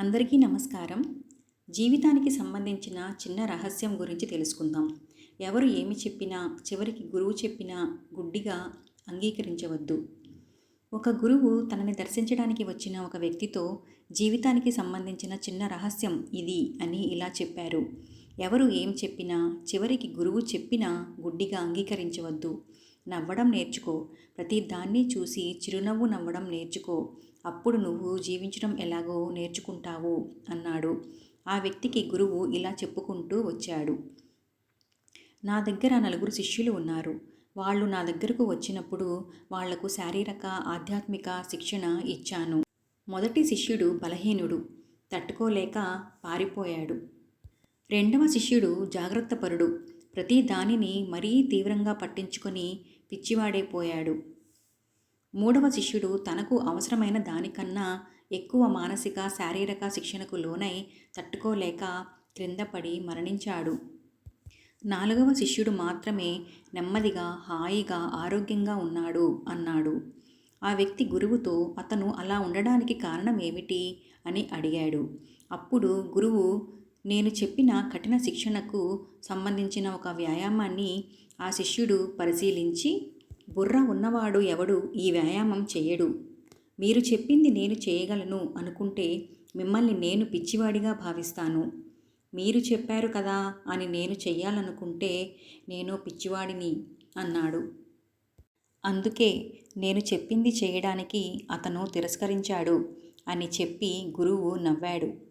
అందరికీ నమస్కారం. జీవితానికి సంబంధించిన చిన్న రహస్యం గురించి తెలుసుకుందాం. ఎవరు ఏమి చెప్పినా చివరికి గురువు చెప్పినా గుడ్డిగా అంగీకరించవద్దు. ఒక గురువు తనని దర్శించడానికి వచ్చిన ఒక వ్యక్తితో జీవితానికి సంబంధించిన చిన్న రహస్యం ఇది అని ఇలా చెప్పారు. ఎవరు ఏం చెప్పినా చివరికి గురువు చెప్పినా గుడ్డిగా అంగీకరించవద్దు. నవ్వడం నేర్చుకో. ప్రతి దాన్ని చూసి చిరునవ్వు నవ్వడం నేర్చుకో. అప్పుడు నువ్వు జీవించడం ఎలాగో నేర్చుకుంటావు అన్నాడు. ఆ వ్యక్తికి గురువు ఇలా చెప్పుకుంటూ వచ్చాడు. నా దగ్గర నలుగురు శిష్యులు ఉన్నారు. వాళ్ళు నా దగ్గరకు వచ్చినప్పుడు వాళ్ళకు శారీరక ఆధ్యాత్మిక శిక్షణ ఇచ్చాను. మొదటి శిష్యుడు బలహీనుడు. తట్టుకోలేక పారిపోయాడు. రెండవ శిష్యుడు జాగ్రత్తపరుడు. ప్రతి దానిని మరీ తీవ్రంగా పట్టించుకొని పిచ్చివాడైపోయాడు. మూడవ శిష్యుడు తనకు అవసరమైన దానికన్నా ఎక్కువ మానసిక శారీరక శిక్షణకు లోనై తట్టుకోలేక క్రిందపడి మరణించాడు. నాలుగవ శిష్యుడు మాత్రమే నెమ్మదిగా హాయిగా ఆరోగ్యంగా ఉన్నాడు అన్నాడు. ఆ వ్యక్తి గురువుతో అతను అలా ఉండడానికి కారణం ఏమిటి అని అడిగాడు. అప్పుడు గురువు నేను చెప్పిన కఠిన శిక్షణకు సంబంధించిన ఒక వ్యాయామాన్ని ఆ శిష్యుడు పరిశీలించి బుర్ర ఉన్నవాడు ఎవడు ఈ వ్యాయామం చేయడు మీరు చెప్పింది నేను చేయగలను అనుకుంటే మిమ్మల్ని నేను పిచ్చివాడిగా భావిస్తాను. మీరు చెప్పారు కదా అని నేను చెయ్యాలనుకుంటే నేను పిచ్చివాడిని అన్నాడు. అందుకే నేను చెప్పింది చేయడానికి అతను తిరస్కరించాడు అని చెప్పి గురువు నవ్వాడు.